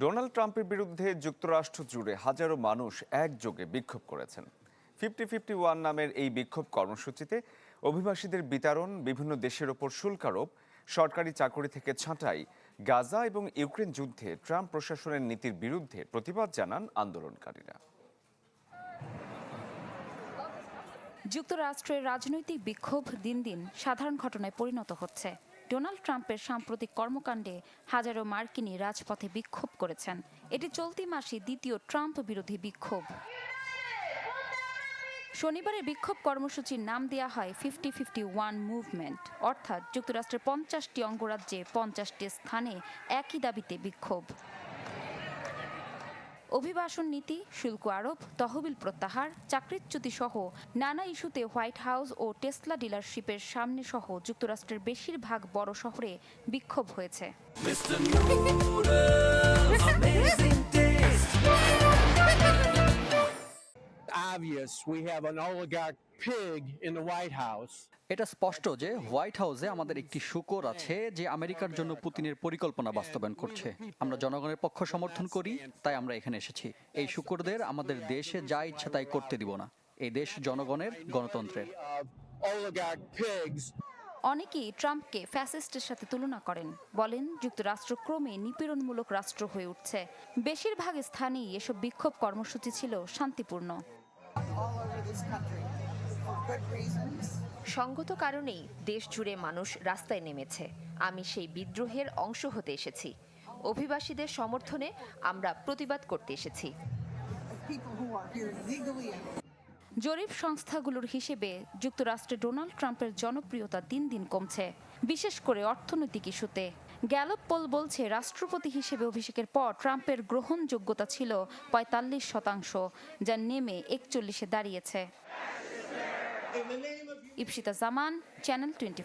Donald ট্রাম্পের বিরুদ্ধে যুক্তরাষ্ট্র জুড়ে হাজারো মানুষ একযোগে বিক্ষোভ করেছেন। ফিফটি ফিফটি ওয়ান নামের এই বিক্ষোভ কর্মসূচিতে অভিবাসীদের বিতরণ, বিভিন্ন দেশের ওপর শুল্ক আরোপ সরকারি চাকরি থেকে ছাঁটাই, গাজা এবং ইউক্রেন যুদ্ধে ট্রাম্প প্রশাসনের নীতির বিরুদ্ধে প্রতিবাদ জানান আন্দোলনকারীরা। যুক্তরাষ্ট্রের রাজনৈতিক বিক্ষোভ দিন দিন সাধারণ ঘটনায় পরিণত হচ্ছে। ডোনাল্ড ট্রাম্পের সাম্প্রতিক কর্মকাণ্ডে হাজারো মার্কিনী রাজপথে বিক্ষোভ করেছেন। এটি চলতি মাসে দ্বিতীয় ট্রাম্প বিরোধী বিক্ষোভ। শনিবারের বিক্ষোভ কর্মসূচির নাম দেওয়া হয় ফিফটি ফিফটি ওয়ান মুভমেন্ট, অর্থাৎ যুক্তরাষ্ট্রের পঞ্চাশটি অঙ্গরাজ্যে পঞ্চাশটি স্থানে একই দাবিতে বিক্ষোভ। অভিবাসন নীতি শুল্ক আরোপ তহবিল প্রত্যাহার চাকরিচ্যুতি সহ নানা ইস্যুতে হোয়াইট হাউস ও টেসলা ডিলারশিপের সামনে সহ যুক্তরাষ্ট্রের বেশিরভাগ বড় শহরে বিক্ষোভ হয়েছে। obvious we have an oligarch pig in the White House. এটা স্পষ্ট যে হোয়াইট হাউসে আমাদের একটি শুকর আছে যে আমেরিকার জন্য পুতিনের পরিকল্পনা বাস্তবায়ন করছে। আমরা জনগণের পক্ষ সমর্থন করি তাই আমরা এখানে এসেছি। এই শুকরদের আমাদের দেশে যা ইচ্ছা তাই করতে দিব না। এই দেশ জনগণের গণতন্ত্রের। অনেকেই ট্রাম্পকে ফ্যাসিস্টের সাথে তুলনা করেন বলেন যুক্তরাষ্ট্র ক্রমে নিপীড়নমূলক রাষ্ট্র হয়ে উঠছে। বেশিরভাগ স্থানেই এসব বিক্ষোভ কর্মসূচি ছিল শান্তিপূর্ণ। সঙ্গত কারণেই দেশ জুড়ে মানুষ রাস্তায় নেমেছে। আমি সেই বিদ্রোহের অংশ হতে এসেছি। অভিবাসীদের সমর্থনে আমরা প্রতিবাদ করতে এসেছি। জরিপ সংস্থাগুলোর হিসেবে যুক্তরাষ্ট্রে ডোনাল্ড ট্রাম্পের জনপ্রিয়তা দিন দিন কমছে বিশেষ করে অর্থনৈতিক ইস্যুতে। গ্যালপ পোল বলছে রাষ্ট্রপতি হিসেবে অভিষেকের পর ট্রাম্পের গ্রহণযোগ্যতা ছিল পঁয়তাল্লিশ শতাংশ যা নেমে একচল্লিশে দাঁড়িয়েছে। ইপসিতা জামান চ্যানেল টোয়েন্টি